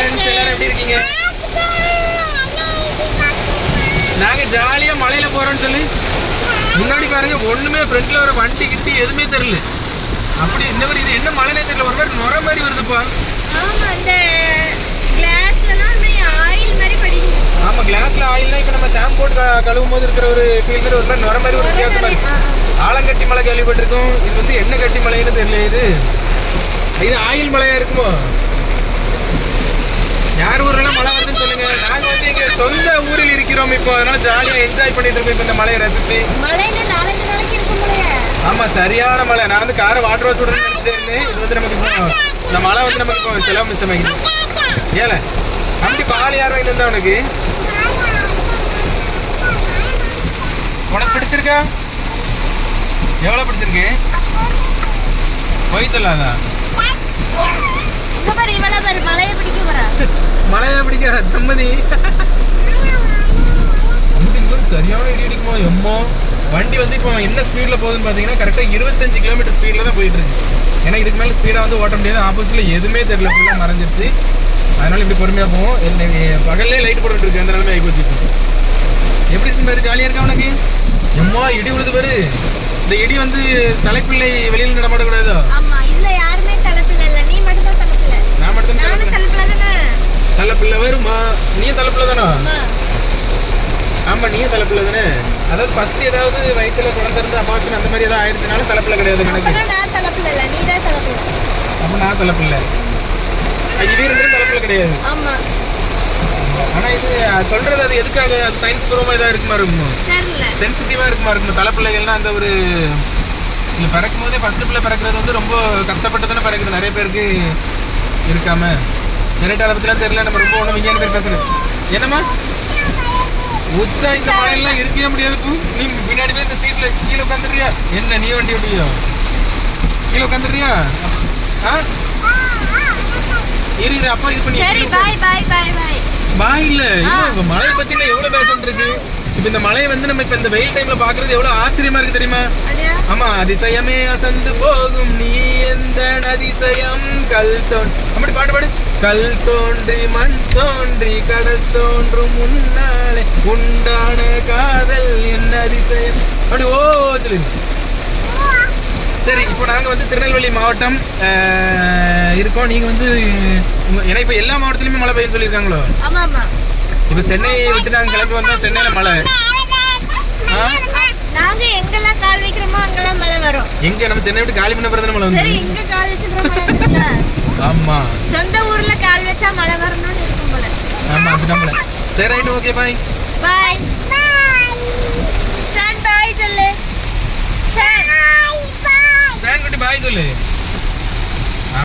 Friends எல்லாரும் எப்படி இருக்கீங்க? நாங்க ஜாலியா மலையில போறோம்னு சொல்லி முன்னாடி பாருங்க ஒண்ணுமே ஃப்ரண்ட்ல ஒரு வண்டி கிட்டி எதுவுமே தெரியல. அப்படி இந்த மாதிரி இது என்ன மலைனே தெரியல ஒரு மாதிரி நுர மாதிரி வருதுப்பா. ஆமா கிளாஸ்ல ஆயில்னா இப்ப நம்ம ஷாம்பு போட்டு கழுவும் போது இருக்கிற ஒரு ஃபீல் ஒரு மாதிரி நுர மாதிரி ஒரு வித்தியாசமா இருக்கு. ஆலங்கட்டி மலை கேள்விப்பட்டிருக்கோம். இது வந்து என்ன கட்டி மலைன்னு தெரியல இது. இது ஆயில் மலையா இருக்குமோ யார் ஊர்ல மழை வருதுன்னு சொல்லுங்க நாங்க வந்து எங்க சொந்த ஊரில் இருக்கிறோம் இப்போ. அதனால ஜாலியா என்ஜாய் பண்ணிட்டு இருக்கோம் இப்ப இந்த மலையை போலயே. ஆமா சரியான மழை. நான் வந்து காரை வாட்டர் வாஷ் இருந்தேன். இது வந்து நமக்கு இந்த மழை வந்து நமக்கு இப்போ செலவு மிச்சமாகிடுது. ஏல அப்படி பால் யார் வாங்கிட்டு வந்தா உனக்கு? உனக்கு பிடிச்சிருக்கா? எவ்வளவு பிடிச்சிருக்கு? போய் சொல்லாதா? இங்க பாரு இவள அடிக்குமோ எம்மோ? வண்டி வந்து இப்போ என்ன ஸ்பீடில் போகுதுன்னு பார்த்தீங்கன்னா கரெக்டாக இருபத்தஞ்சு கிலோமீட்டர் ஸ்பீடில் தான் போயிட்டு இருக்கு. ஏன்னா இதுக்கு மேலே ஸ்பீடாக வந்து ஓட்ட முடியாது. ஆப்போசிட்டில் எதுவுமே தெரியல. ஃபுல்லாக மறைஞ்சிருச்சு. அதனால இப்படி பொறுமையாக போவோம். பகல்லே லைட் போட்டுட்டு இருக்கு. அந்த நிலைமை ஆகி போச்சு. எப்படி இருக்கு பாரு? ஜாலியாக இருக்கா உனக்கு? எம்மா இடி விழுது பாரு. இந்த இடி வந்து தலைப்பிள்ளை வெளியில் நடமாடக்கூடாதோ? நீ நான் மட்டும் தலைப்பிள்ளை. வருமா நீயும் தலைப்பிள்ளை தானோ ஆமா ஆமா நீயும் தலைப்பிள்ளை தானே? அதாவது ஃபர்ஸ்ட் ஏதாவது வயிற்றுல குழந்தை இருந்து அபாஷன் அந்த மாதிரி ஏதாவது ஆயிடுச்சுனால தலைப்பிள்ளை கிடையாது எனக்கு. அப்பதான் நான் தலைப்பில்ல இல்ல நீ தான் தலைப்பில்ல அப்ப நான் தலைப்பிள்ளை இது ரெண்டும் தலைப்பிள்ளை கிடையாது. ஆமா. ஆனா இது அஹ், சொல்றது அது எதுக்காக? சயின்ஸ் பூர்வமா இதா இருக்குமா இருக்கும்? தெரியல. சென்சிட்டிவா இருக்குமா இருக்கும்? தலைப்பிள்ளைகள்னா அந்த ஒரு இல்லை பிறக்கும் போதே ஃபர்ஸ்ட் பிள்ளை பிறக்கிறது வந்து ரொம்ப கஷ்டப்பட்டு தானே பிறக்குது. நிறைய பேருக்கு இருக்காம. நிறைய பத்திலாம் தெரியல நம்ம ரொம்ப ஒன்றும் விஞ்ஞான பேர் பேசுறது என்னம்மா? உச்சா இந்த மழையெல்லாம் இருக்கவே முடியாது. நீ பின்னாடி போய் இந்த சீட்ல கீழே உட்காந்துறியா என்ன நீ வண்டி ஓட்டுவியோ கீழே உட்காந்துறியா ஆ? இரு இரு அப்பா இது பண்ணி சரி பாய் பாய் பாய் பாய் பாய் இல்ல. மழையை பத்தி இருக்கு இப்போ இந்த மழையை வந்து நம்ம இப்ப இந்த வெயில் டைம்ல பாக்குறது எவ்வளவு ஆச்சரியமா இருக்கு தெரியுமா? ஆமா அதிசயமே அசந்து போகும். நீ எந்த அதிசயம்? கல் தோன் அப்படி பாட்டு பாடு. கல் தோன்றி மண் தோன்றி கடல் தோன்றும் முன்னாலே உண்டான காதல் என்ன அதிசயம். அப்படி ஓ சொல்லு. சரி இப்போ நாங்க வந்து திருநெல்வேலி மாவட்டம் இருக்கோம். நீங்க வந்து ஏன்னா இப்போ எல்லா மாவட்டத்திலுமே மழை பெய்யும் சொல்லியிருக்காங்களோ? ஆமா ஆமா இப்போ சென்னையை விட்டு நாங்க கிளம்பி வந்தோம். சென்னையில மழை. ஆ? நாங்க எங்கெல்லாம் கால் வைக்கிறோமோ அங்கெல்லாம் மழை வரும். எங்க? நம்ம சென்னை விட்டு காலி பண்ண பிறகு மழை சரி வந்து எங்க கால் வருதுல்ல? ஆமா. சொந்த ஊர்ல கால் வச்சா மழை வரணும்னு இருக்கும் போல. ஆமா சரி ரைட் ஓகே பாய் பாய்